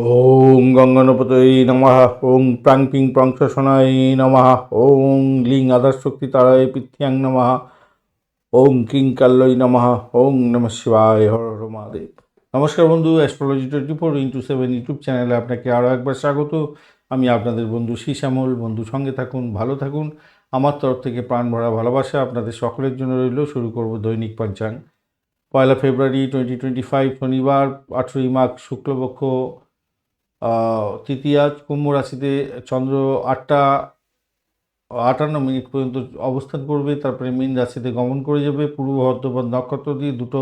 ওং গঙ্গনপতই নমঃ ওং প্রাং পিং প্রংশনায় নমঃ ওং লিং আধারশক্তি তারায় পিথ্যাং নমঃ ওং কিং কাল্লই নমঃ ওং নম শিবায়, হর হর মহাদেব। নমস্কার বন্ধু astrology twenty four into seven YouTube চ্যানেলে আপনাকে আরও একবার স্বাগত। আমি আপনাদের বন্ধু শ্রী শ্যামল বন্ধু, সঙ্গে থাকুন, ভালো থাকুন। আমার তরফ থেকে প্রাণ ভরা ভালোবাসা আপনাদের সকলের জন্য রইল। শুরু করব দৈনিক পঞ্চাঙ্গ পয়লা ফেব্রুয়ারি টোয়েন্টি টোয়েন্টি ফাইভ শনিবার আঠেরোই মাঘ, শুক্লপক্ষ। তৃতীয়া কুম্ভ রাশিতে চন্দ্র আটটা, আটান্ন মিনিট পর্যন্ত অবস্থান করবে, তারপরে মীন রাশিতে গমন করে যাবে, পূর্ব ভদ্রপদ নক্ষত্র দিয়ে দুটো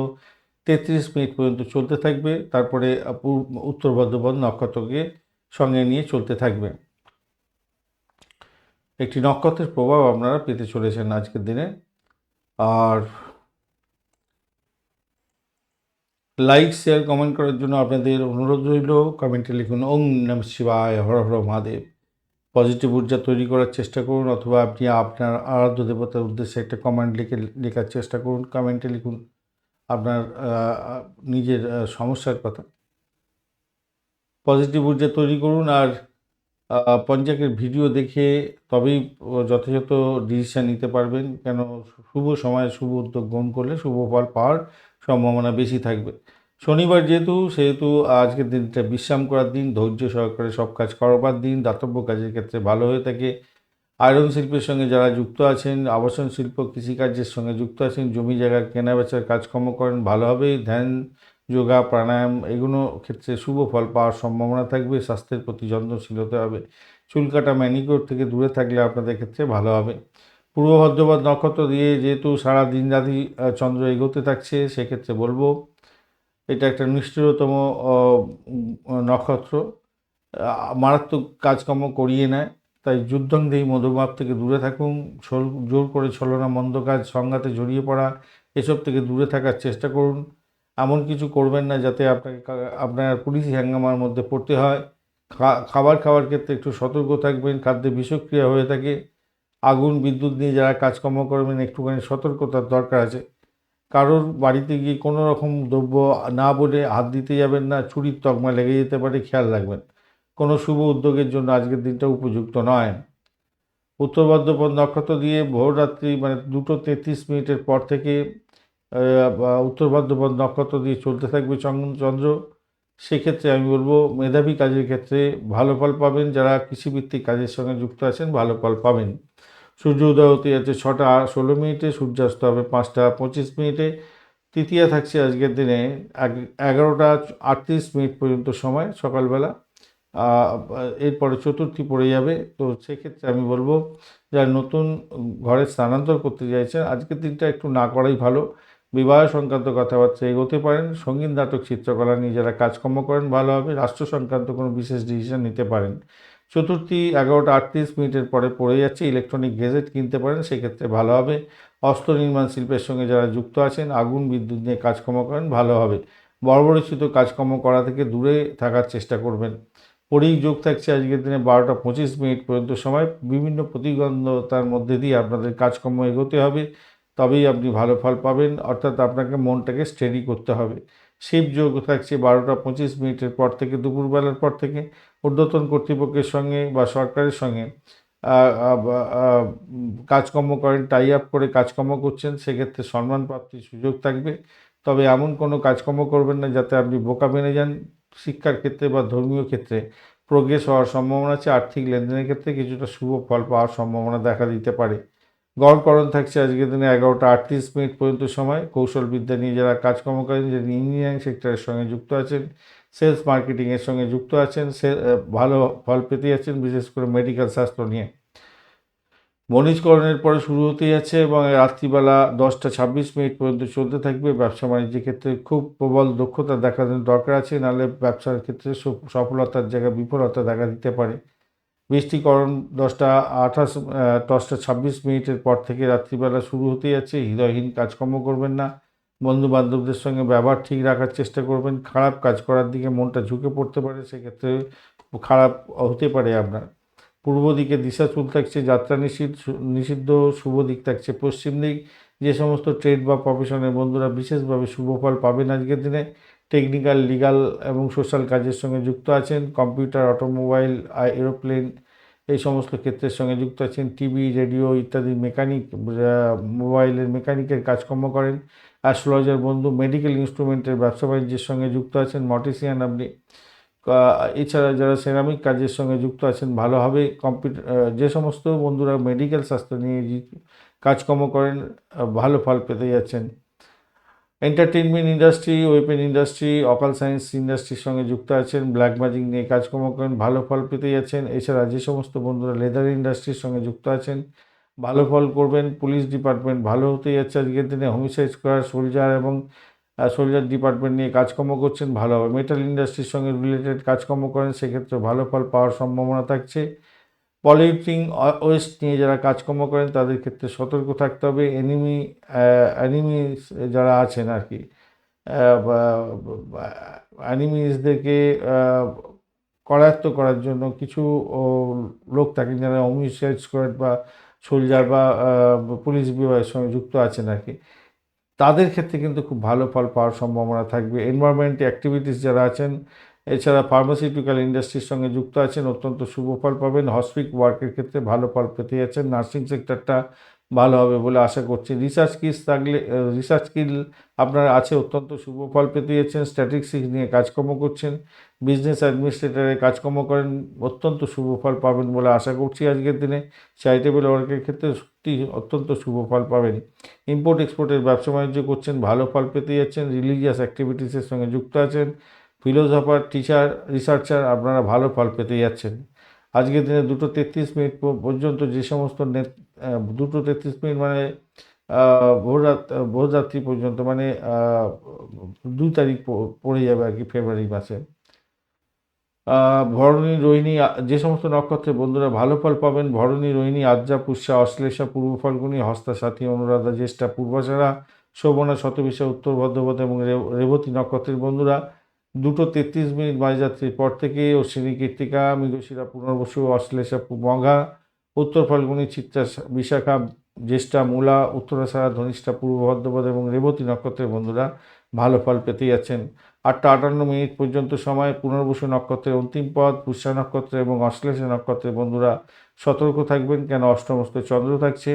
তেত্রিশ মিনিট পর্যন্ত চলতে থাকবে, তারপরে উত্তর ভদ্রপদ নক্ষত্রকে সঙ্গে নিয়ে চলতে থাকবে। একটি নক্ষত্রের প্রভাব আপনারা পেতে চলেছেন আজকের দিনে। আর লাইক শেয়ার কমেন্ট করার জন্য আপনাদের অনুরোধ রইল। কমেন্টে লিখুন, ওং নম শিবায়, হর হর মহাদেব। পজিটিভ ঊর্জা তৈরি করার চেষ্টা করুন, অথবা আপনি আপনার আরাধ্য দেবতার উদ্দেশ্যে একটা কমেন্ট লিখে লেখার চেষ্টা করুন। কমেন্টে লিখুন আপনার নিজের সমস্যার কথা। পজিটিভ ঊর্জা তৈরি করুন আর পঞ্চাকের ভিডিও দেখে তবেই যথাযথ ডিসিশন নিতে পারবেন। কেন, শুভ সময়ে শুভ উদ্যোগ গ্রহণ করলে শুভ ফল পাওয়ার সম্ভাবনা বেশি থাকবে। শনিবার যেহেতু, সেহেতু আজকের দিনটা বিশ্রাম করার দিন, ধৈর্য সহকারে সব কাজ করবার দিন, দাতব্য কাজের ক্ষেত্রে ভালো হয়ে থাকে। আয়রন শিল্পের সঙ্গে যারা যুক্ত আছেন, আবাসন শিল্প, কৃষিকার্যের সঙ্গে যুক্ত আছেন, জমি জায়গার কেনা বেচার কাজকর্ম করেন, ভালো হবে, ধ্যান, যোগা, প্রাণায়াম এগুলো ক্ষেত্রে শুভ ফল পাওয়ার সম্ভাবনা থাকবে, স্বাস্থ্যের প্রতি যত্নশীল হতে হবে। চুল কাটা ম্যানিকিওর থেকে দূরে থাকলে আপনাদের ক্ষেত্রে ভালো হবে। পূর্ব ভদ্রপদ নক্ষত্র দিয়ে যেহেতু সারা দিন রাতি চন্দ্র এগোতে থাকছে, সেক্ষেত্রে বলব এটা একটা নিষ্ঠুরতম নক্ষত্র। মারাত্মক কাজকর্ম করিয়ে নেয়। তাই যুদ্ধংদেহী মধুমাপ থেকে দূরে থাকুন জোর করে ছলনা মন্দ কাজ সংঘাতে জড়িয়ে পড়া, এসব থেকে দূরে থাকার চেষ্টা করুন। এমন কিছু করবেন না যাতে আপনাকে আপনার পুলিশি হ্যাঙ্গামার মধ্যে পড়তে হয়। খাবার খাওয়ার ক্ষেত্রে একটু সতর্ক থাকবেন, খাদ্যে বিষক্রিয়া হয়ে থাকে। আগুন, বিদ্যুৎ নিয়ে যারা কাজকর্ম করবেন, একটুখানি সতর্কতার দরকার আছে। কারোর বাড়িতে গিয়ে কোনো রকম দ্রব্য না বলে হাত দিতে যাবেন না ছুরির তকমা লেগে যেতে পারে, খেয়াল রাখবেন। কোনো শুভ উদ্যোগের জন্য আজকের দিনটা উপযুক্ত নয়। উত্তর বর্ধমান নক্ষত্র দিয়ে ভোররাত্রি মানে দুটো তেত্রিশ মিনিটের পর থেকে উত্তর বর্ধমান নক্ষত্র দিয়ে চলতে থাকবে চন্দ্র। সেক্ষেত্রে আমি বলব মেধাবী কাজের ক্ষেত্রে ভালো ফল পাবেন, যারা কৃষিভিত্তিক কাজের সঙ্গে যুক্ত আছেন ভালো ফল পাবেন। সূর্য উদয় হতে যাচ্ছে ছটা, ষোলো মিনিটে, সূর্যাস্ত হবে পাঁচটা, পঁচিশ মিনিটে। তৃতীয়া থাকছে আজকের দিনে এগারোটা আটত্রিশ মিনিট পর্যন্ত সময় সকালবেলা। এরপরে চতুর্থী পড়ে যাবে। তো সেক্ষেত্রে আমি বলব, যারা নতুন ঘরে স্থানান্তর করতে চাইছেন, আজকের দিনটা একটু না করাই ভালো। বিবাহ সংক্রান্ত কথাবার্তা এগোতে পারেন, সংগীত, নাটক, চিত্রকলা নিয়ে যারা কাজকর্ম করেন, ভালো হবে। রাষ্ট্র সংক্রান্ত কোনো বিশেষ ডিসিশন নিতে পারেন। চতুর্থী এগারোটা আটত্রিশ মিনিটের পরে পড়ে যাচ্ছে, ইলেকট্রনিক গেজেট কিনতে পারেন, সেক্ষেত্রে ভালো হবে। অস্ত্র নির্মাণ শিল্পের সঙ্গে যারা যুক্ত আছেন, আগুন, বিদ্যুৎ নিয়ে কাজকর্ম করেন, ভালো হবে। বর্বরিচিত কাজকর্ম করা থেকে দূরে থাকার চেষ্টা করবেন। পরেই যোগ থাকছে আজকের দিনে বারোটা পঁচিশ মিনিট পর্যন্ত সময়। বিভিন্ন প্রতিবন্ধতার মধ্যে দিয়ে আপনাদের কাজকর্ম এগোতে হবে। তবেই আপনি ভালো ফল পাবেন, অর্থাৎ আপনাকে মনটাকে স্টেডি করতে হবে। শিব যোগ থাকছে বারোটা পঁচিশ মিনিটের পর থেকে, দুপুরবেলার পর থেকে ঊর্ধ্বতন কর্তৃপক্ষের সঙ্গে বা সরকারের সঙ্গে কাজকর্ম করেন টাই আপ করে কাজকর্ম করছেন, সেক্ষেত্রে সম্মান প্রাপ্তির সুযোগ থাকবে। তবে এমন কোনো কাজকর্ম করবেন না যাতে আপনি বোকা মেনে যান। শিক্ষার ক্ষেত্রে বা ধর্মীয় ক্ষেত্রে প্রোগ্রেস হওয়ার সম্ভাবনা আছে। আর্থিক লেনদেনের ক্ষেত্রে কিছুটা শুভ ফল পাওয়ার সম্ভাবনা দেখা দিতে পারে। গড়করণ থাকছে আজকের দিনে এগারোটা আটত্রিশ মিনিট পর্যন্ত সময়। কৌশল বিদ্যা নিয়ে যারা কাজকর্ম করেন যারা ইঞ্জিনিয়ারিং সেক্টরের সঙ্গে যুক্ত আছেন সেলস মার্কেটিংয়ের সঙ্গে যুক্ত আছেন, সে ভালো ফল পেতে যাচ্ছেন বিশেষ করে মেডিকেল স্বাস্থ্য নিয়ে। বণিজকরণের পরে শুরু হতে যাচ্ছে এবং রাত্রিবেলা দশটা ছাব্বিশ মিনিট পর্যন্ত চলতে থাকবে। ব্যবসা বাণিজ্যের ক্ষেত্রে খুব প্রবল দক্ষতা দেখানোর দরকার আছে, নাহলে ব্যবসার ক্ষেত্রে সফ- সফলতার জায়গায় বিফলতা দেখা দিতে পারে। বৃষ্টিকরণ দশটা আঠাশ দশটা ছাব্বিশ মিনিটের পর থেকে রাত্রিবেলা শুরু হতে যাচ্ছে। হৃদয়হীন কাজকর্ম করবেন না। বন্ধু বান্ধবদের সঙ্গে ব্যবহার ঠিক রাখার চেষ্টা করবেন। খারাপ কাজ করার দিকে মনটা ঝুঁকে পড়তে পারে, সেক্ষেত্রে খারাপ হতে পারে আপনার। পূর্ব দিকে দিশা চুল থাকছে, যাত্রা নিষিদ্ধ নিষিদ্ধ, শুভ দিক থাকছে। পশ্চিম দিক যে সমস্ত ট্রেড বা প্রফেশনের বন্ধুরা বিশেষভাবে শুভ ফল পাবেন আজকের দিনে। টেকনিক্যাল লিগাল এবং সোশ্যাল কাজের সঙ্গে যুক্ত আছেন কম্পিউটার অটোমোবাইল এরোপ্লেন এই সমস্ত ক্ষেত্রের সঙ্গে যুক্ত আছেন টিভি রেডিও ইত্যাদি মেকানিক মোবাইলের মেকানিকের কাজকর্ম করেন অ্যাস্ট্রোলজার বন্ধু মেডিকেল ইনস্ট্রুমেন্টের ব্যবসা বাণিজ্যের সঙ্গে যুক্ত আছেন মটিসিয়ান আপনি। এছাড়া যারা সেরামিক কাজের সঙ্গে যুক্ত আছেন ভালোভাবে কম্পিউটার যে সমস্ত বন্ধুরা মেডিকেল স্বাস্থ্য নিয়ে কাজকর্ম করেন ভালো ফল পেতে যাচ্ছেন। Entertainment industry weapon industry occult science ইন্ডাস্ট্রির সঙ্গে যুক্ত আছেন ব্ল্যাক ম্যাজিক নিয়ে কাজকর্ম করেন, ভালো ফল পেতে যাচ্ছেন। এছাড়া যে সমস্ত বন্ধুরা লেদার ইন্ডাস্ট্রির সঙ্গে যুক্ত আছেন, ভালো ফল করবেন পুলিশ ডিপার্টমেন্ট ভালো হতে যাচ্ছে আজকের দিনে হোমিসাইড স্কোয়ার সোলজার এবং সোলজার ডিপার্টমেন্ট নিয়ে কাজকর্ম করছেন, ভালো হবে। মেটাল ইন্ডাস্ট্রির সঙ্গে রিলেটেড কাজকর্ম করেন, সেক্ষেত্রে ভালো ফল পাওয়ার সম্ভাবনা থাকছে। পলিউটিং ওয়েস্ট নিয়ে যারা কাজকর্ম করেন, তাদের ক্ষেত্রে সতর্ক থাকতে হবে। এনিমি অ্যানিমি যারা আছেন আর কি অ্যানিমিসদেরকে করায়ত্ত করার জন্য কিছু লোক থাকেন যারা হোমিসাইড স্কোয়াড বা সোলজার বা পুলিশ বিভাগের সঙ্গে যুক্ত আছেন আর কি। তাদের ক্ষেত্রে কিন্তু খুব ভালো ফল পাওয়ার সম্ভাবনা থাকবে। এনভায়রনমেন্ট অ্যাক্টিভিটিস যারা আছেন এছাড়া ফার্মাসিউটিক্যাল ইন্ডাস্ট্রির সঙ্গে যুক্ত আছেন, অত্যন্ত শুভ ফল পাবেন। হসপিক ওয়ার্কের ক্ষেত্রে ভালো ফল পেতে যাচ্ছেন। নার্সিং সেক্টরটা ভালো হবে বলে আশা করছি। রিসার্চ স্কিলস থাকলে রিসার্চ স্কিল আপনার আছে, অত্যন্ত শুভ ফল পেতে যাচ্ছেন। স্ট্যাটিস্টিক্স নিয়ে কাজকর্ম করছেন। বিজনেস অ্যাডমিনিস্ট্রেটরে কাজকর্ম করেন, অত্যন্ত শুভ ফল পাবেন বলে আশা করছি আজকের দিনে। চ্যারিটেবল ওয়ার্কের ক্ষেত্রে সত্যি অত্যন্ত শুভ ফল পাবেন। ইম্পোর্ট এক্সপোর্টের ব্যবসা বাণিজ্য করছেন, ভালো ফল পেতে যাচ্ছেন। রিলিজিয়াস অ্যাক্টিভিটিসের সঙ্গে যুক্ত আছেন। ফিলোসফার, টিচার, রিসার্চার আপনারা ভালো ফল পেতে যাচ্ছেন। আজকের দিনে দুটো তেত্রিশ মিনিট পর্যন্ত যে সমস্ত দুটো তেত্রিশ মিনিট মানে ভোররাত ভোররাত্রি পর্যন্ত মানে দুই তারিখ পড়ে যাবে আর কি ফেব্রুয়ারি মাসে। ভরণী, রোহিণী যে সমস্ত নক্ষত্রের বন্ধুরা ভালো ফল পাবেন, ভরণী, রোহিণী আদ্রা পুষ্যা, অশ্লেষা, পূর্ব ফাল্গুনী, হস্তা, সাথী, অনুরাধা, জ্যেষ্ঠা পূর্বাষাঢ়া শোভনা, শতবিশা, উত্তর ভদ্রপদ এবং রেবতী নক্ষত্রের বন্ধুরা দুটো তেত্রিশ মিনিট মাঝযাত্রীর পর থেকে অশ্বিনী কীর্তিকা মৃগশিরা পুনর্বসু, অশ্লেষা মঘা উত্তর ফাল্গুনী, চিত্রা, বিশাখা, জ্যেষ্ঠা, মূলা উত্তরাষাঢ়া ধনিষ্ঠা, পূর্ব ভদ্রপদ এবং রেবতী নক্ষত্রের বন্ধুরা ভালো ফল পেতে যাচ্ছেন। আটটা আটান্ন মিনিট পর্যন্ত সময় পুনর্বসু নক্ষত্রের অন্তিম পদ পুষ্যা নক্ষত্র এবং অশ্লেষা নক্ষত্রের বন্ধুরা সতর্ক থাকবেন কেন অষ্টমস্ত চন্দ্র থাকছে।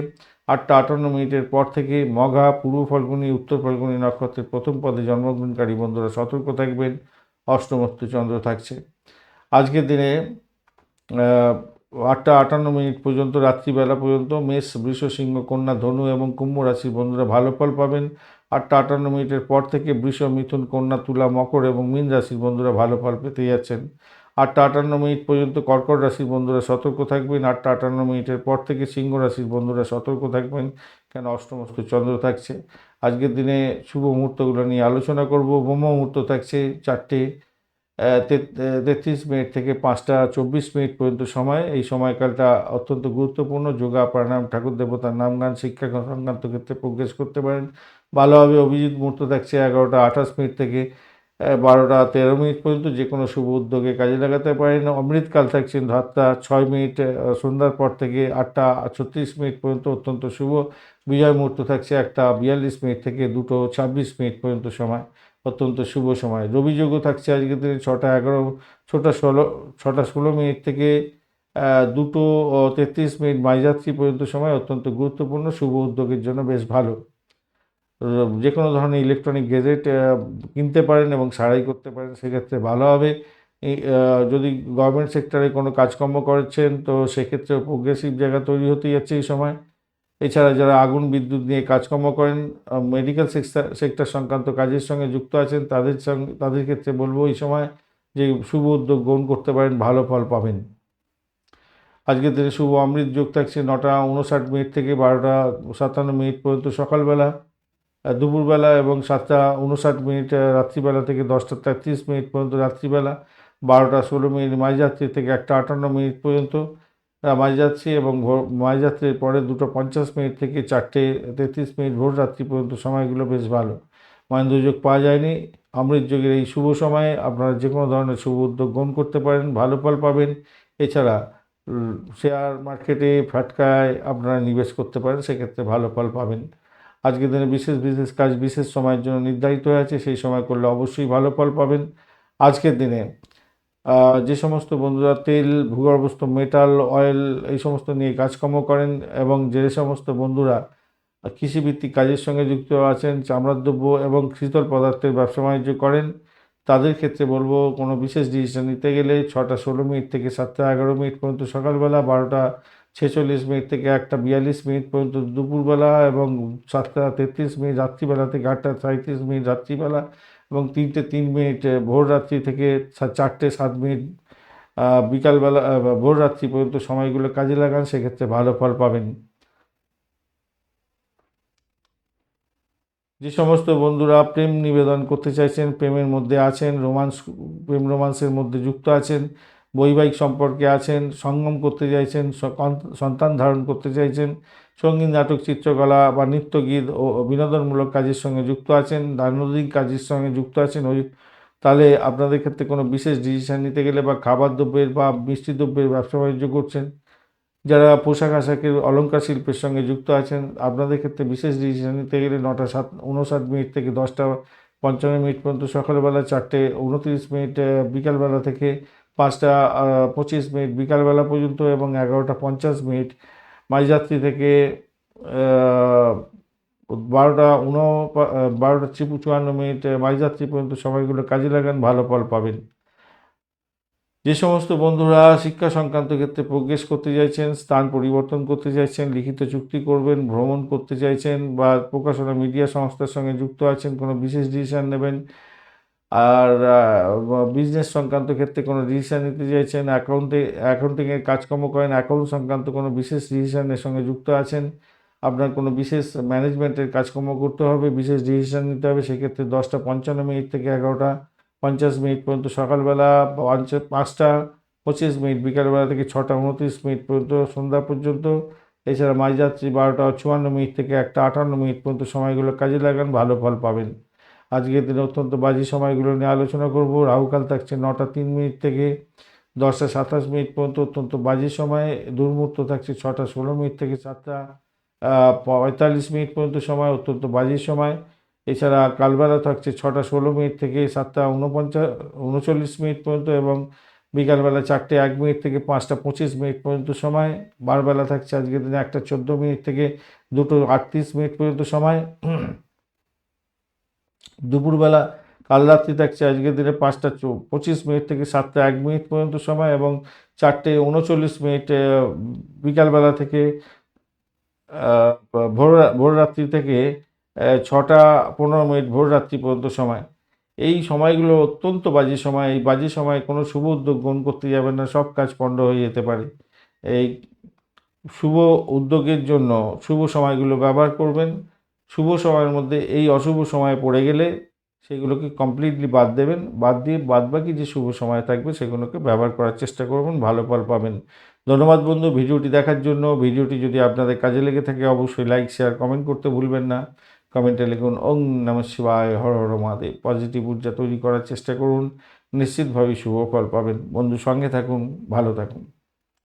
আটটা আটান্ন মিনিটের পর থেকে মঘা, পূর্ব ফাল্গুনী, উত্তর ফাল্গুনী নক্ষত্রের প্রথম পদে জন্মগ্রহণকারী বন্ধুরা সতর্ক থাকবেন। অষ্টমস্ত চন্দ্র থাকছে। আজকের দিনে আটটা আটান্ন মিনিট পর্যন্ত, রাত্রিবেলা পর্যন্ত মেষ, বৃষ, সিংহ, কন্যা, ধনু এবং কুম্ভ রাশির বন্ধুরা ভালো ফল পাবেন। আটটা আটান্ন মিনিটের পর থেকে বৃষ, মিথুন, কন্যা, তুলা, মকর এবং মীন রাশির বন্ধুরা ভালো ফল পেতে যাচ্ছেন। আটটা আটান্ন মিনিট পর্যন্ত কর্কট রাশির বন্ধুরা সতর্ক থাকবেন। আটটা আটান্ন মিনিটের পর থেকে সিংহ রাশির বন্ধুরা সতর্ক থাকবেন। কেন অষ্টমস্ত চন্দ্র থাকছে। আজকের দিনে শুভ মুহূর্তগুলো নিয়ে আলোচনা করব। ব্রহ্ম মুহূর্ত থাকছে চারটে তেত্রিশ মিনিট থেকে পাঁচটা চব্বিশ মিনিট পর্যন্ত সময়। এই সময়কালটা অত্যন্ত গুরুত্বপূর্ণ। যোগা, প্রাণায়াম, ঠাকুর দেবতার নাম গান, শিক্ষা সংক্রান্ত ক্ষেত্রে প্রোগ্রেস করতে পারেন। ভালোভাবে অভিজিৎ মুহূর্ত থাকছে এগারোটা আঠাশ মিনিট থেকে বারোটা তেরো মিনিট পর্যন্ত যে কোনো শুভ উদ্যোগে কাজে লাগাতে পারেন। অমৃতকাল থাকছেন রাতটা ছয় মিনিট সন্ধ্যার পর থেকে আটটা ছত্রিশ মিনিট পর্যন্ত অত্যন্ত শুভ। বিজয় মুহূর্ত থাকছে একটা বিয়াল্লিশ মিনিট থেকে দুটো ছাব্বিশ মিনিট পর্যন্ত সময়, অত্যন্ত শুভ সময়। রবিযোগও থাকছে আজকের দিনে ছটা এগারো, ছটা ষোলো ছটা ষোলো মিনিট থেকে দুটো তেত্রিশ মিনিট মাঝরাত্রি পর্যন্ত সময়, অত্যন্ত গুরুত্বপূর্ণ। শুভ উদ্যোগের জন্য বেশ ভালো। যে কোনো ধরনের ইলেকট্রনিক গেজেট কিনতে পারেন এবং সারাই করতে পারেন, সেক্ষেত্রে ভালো হবে। যদি গভর্নমেন্ট সেক্টরে কোনো কাজকর্ম করছেন, তো সেক্ষেত্রে প্রোগ্রেসিভ জায়গা তৈরি হতে যাচ্ছে এই সময়। এছাড়া যারা আগুন, বিদ্যুৎ নিয়ে কাজকর্ম করেন মেডিকেল সেক্টর সংক্রান্ত কাজের সঙ্গে যুক্ত আছেন, তাদের সঙ্গে, তাদের ক্ষেত্রে বলব এই সময় যে শুভ উদ্যোগ গ্রহণ করতে পারেন, ভালো ফল পাবেন। আজকের দিনে শুভ অমৃত যোগ থাকছে নটা উনষাট মিনিট থেকে বারোটা সাতান্ন মিনিট পর্যন্ত সকালবেলা। দুপুরবেলা এবং সাতটা উনষাট মিনিট রাত্রিবেলা থেকে দশটা তেত্রিশ মিনিট পর্যন্ত রাত্রিবেলা বারোটা ষোলো মিনিট মাঝরাত্রি থেকে একটা আটান্ন মিনিট পর্যন্ত আহ, মাঝরাত্রি এবং ভোর মাঝরাত্রির পরে দুটো পঞ্চাশ মিনিট থেকে চারটে তেত্রিশ মিনিট ভোর রাত্রি পর্যন্ত সময়গুলো বেশ ভালো। মহেন্দ্র যোগ পাওয়া যায়নি। অমৃত যোগের এই শুভ সময়ে আপনারা যে কোনো ধরনের শুভ উদ্যোগ গ্রহণ করতে পারেন ভালো ফল পাবেন। এছাড়া শেয়ার মার্কেটে ফাটকায় আপনারা নিবেশ করতে পারেন সেক্ষেত্রে ভালো ফল পাবেন। আজকের দিনে বিশেষ বিশেষ কাজ, বিশেষ সময়ের জন্য নির্ধারিত হয়ে আছে, সেই সময় করলে অবশ্যই ভালো ফল পাবেন। আজকের দিনে যে সমস্ত বন্ধুরা তেল, ভূগর্ভস্থ মেটাল অয়েল এই সমস্ত নিয়ে কাজকর্ম করেন এবং যে সমস্ত বন্ধুরা কৃষিভিত্তিক কাজের সঙ্গে যুক্ত আছেন চামড়ার দ্রব্য এবং শীতল পদার্থের ব্যবসা বাণিজ্য করেন, তাদের ক্ষেত্রে বলব কোনো বিশেষ ডিসিশন নিতে গেলে ছটা ষোলো মিনিট থেকে সাতটা এগারো মিনিট পর্যন্ত সকালবেলা বারোটা ছেচল্লিশ মিনিট থেকে একটা বিয়াল্লিশ মিনিট পর্যন্ত দুপুরবেলা এবং সাতটা তেত্রিশ মিনিট রাত্রিবেলা থেকে আটটা সাঁত্রিশ মিনিট রাত্রিবেলা এবং তিনটে তিন মিনিট ভোর রাত্রি থেকে চারটে সাত মিনিট বিকালবেলা ভোর রাত্রি পর্যন্ত সময়গুলো কাজে লাগান, সেক্ষেত্রে ভালো ফল পাবেন। যে সমস্ত বন্ধুরা প্রেম নিবেদন করতে চাইছেন, প্রেমের মধ্যে আছেন, রোমান্স, প্রেম রোমান্সের মধ্যে যুক্ত আছেন বৈবাহিক সম্পর্কে আছেন, সঙ্গম করতে চাইছেন সন্তান- ধারণ করতে চাইছেন, সংগীত, নাটক, চিত্রকলা বা নৃত্যগীত ও বিনোদনমূলক কাজের সঙ্গে যুক্ত আছেন, দৈনন্দিন কাজের সঙ্গে যুক্ত আছেন ওই তাহলে আপনাদের ক্ষেত্রে কোনো বিশেষ ডিসিশন নিতে গেলে বা খাবার দ্রব্যের বা মিষ্টি দ্রব্যের ব্যবসা বাণিজ্য করছেন, যারা পোশাক আশাকের অলঙ্কার শিল্পের সঙ্গে যুক্ত আছেন, আপনাদের ক্ষেত্রে বিশেষ ডিসিশন নিতে গেলে নটা সাত, উনষাট মিনিট থেকে দশটা পঞ্চান্ন মিনিট পর্যন্ত সকালবেলা চারটে উনত্রিশ মিনিট বিকালবেলা থেকে পাঁচটা পঁচিশ মিনিট বিকালবেলা পর্যন্ত এবং এগারোটা পঞ্চাশ মিনিট। মাঝরাত্রি থেকে বারোটা উন বারোটা চিপু চুয়ান্ন মিনিট আহ, মাঝরাত্রি পর্যন্ত সময়গুলো কাজে লাগান ভালো ফল পাবেন। যে সমস্ত বন্ধুরা শিক্ষা সংক্রান্ত ক্ষেত্রে প্রোগ্রেস করতে চাইছেন স্থান পরিবর্তন করতে চাইছেন লিখিত চুক্তি করবেন ভ্রমণ করতে চাইছেন বা প্রকাশনা মিডিয়া সংস্থার সঙ্গে যুক্ত আছেন কোনো বিশেষ ডিসিশন নেবেন আর বিজনেস সংক্রান্ত ক্ষেত্রে কোনো ডিসিশন নিতে চাইছেন অ্যাকাউন্টে অ্যাকাউন্টিংয়ের কাজকর্ম করেন অ্যাকাউন্ট সংক্রান্ত কোনো বিশেষ ডিসিশনের সঙ্গে যুক্ত আছেন? আপনার কোনো বিশেষ ম্যানেজমেন্টের কাজকর্ম করতে হবে, বিশেষ ডিসিশন নিতে হবে? সেক্ষেত্রে দশটা পঞ্চান্ন মিনিট থেকে এগারোটা পঞ্চাশ মিনিট পর্যন্ত সকালবেলা পাঁচটা পঁচিশ মিনিট, বিকালবেলা থেকে ছটা উনত্রিশ মিনিট পর্যন্ত সন্ধ্যা পর্যন্ত। এছাড়া মাঝরাত্রি বারোটা চুয়ান্ন মিনিট থেকে একটা আটান্ন মিনিট পর্যন্ত সময়গুলো কাজে লাগান, ভালো ফল পাবেন। আজকের দিনে অত্যন্ত বাজি সময়গুলো নিয়ে আলোচনা করব। রাহুকাল থাকছে নটা তিন মিনিট থেকে দশটা সাতাশ মিনিট পর্যন্ত অত্যন্ত বাজে সময়। দুর্মূর্ত থাকছে ছটা ষোলো মিনিট থেকে সাতটা পঁয়তাল্লিশ মিনিট পর্যন্ত সময়, অত্যন্ত বাজে সময়। এছাড়া কালবেলা থাকছে ছটা ষোলো মিনিট থেকে সাতটা উনপঞ্চাশ উনচল্লিশ মিনিট পর্যন্ত এবং বিকালবেলা চারটে এক মিনিট থেকে পাঁচটা পঁচিশ মিনিট পর্যন্ত সময়। বারবেলা থাকছে আজকের দিনে একটা চোদ্দ মিনিট থেকে দুটো আটত্রিশ মিনিট পর্যন্ত সময়। দুপুরবেলা, কাল রাত্রি থাকছে আজকের দিনে পাঁচটা পঁচিশ মিনিট থেকে সাতটা এক মিনিট পর্যন্ত সময় এবং চারটে উনচল্লিশ মিনিট বিকালবেলা থেকে ভোর ভোর রাত্রি থেকে ছটা পনেরো মিনিট ভোর রাত্রি পর্যন্ত সময়। এই সময়গুলো অত্যন্ত বাজে সময়। এই বাজে সময় কোনো শুভ উদ্যোগ গ্রহণ করতে যাবেন না, সব কাজ পণ্ড হয়ে যেতে পারে। এই শুভ উদ্যোগের জন্য শুভ সময়গুলো ব্যবহার করবেন। শুভ সময়ের মধ্যে এই অশুভ সময়ে পড়ে গেলে সেগুলোকে কমপ্লিটলি বাদ দেবেন। বাদ দিয়ে বাদ বাকি যে শুভ সময় থাকবে সেগুলোকে ব্যবহার করার চেষ্টা করবেন, ভালো ফল পাবেন। ধন্যবাদ বন্ধু ভিডিওটি দেখার জন্য। ভিডিওটি যদি আপনাদের কাজে লেগে থাকে অবশ্যই লাইক শেয়ার কমেন্ট করতে ভুলবেন না। কমেন্টে লিখুন, ওং নম শিবায়, হর হর মহাদেব। পজিটিভ ঊর্জা তৈরি করার চেষ্টা করুন। নিশ্চিতভাবেই শুভ ফল পাবেন। বন্ধু সঙ্গে থাকুন, ভালো থাকুন।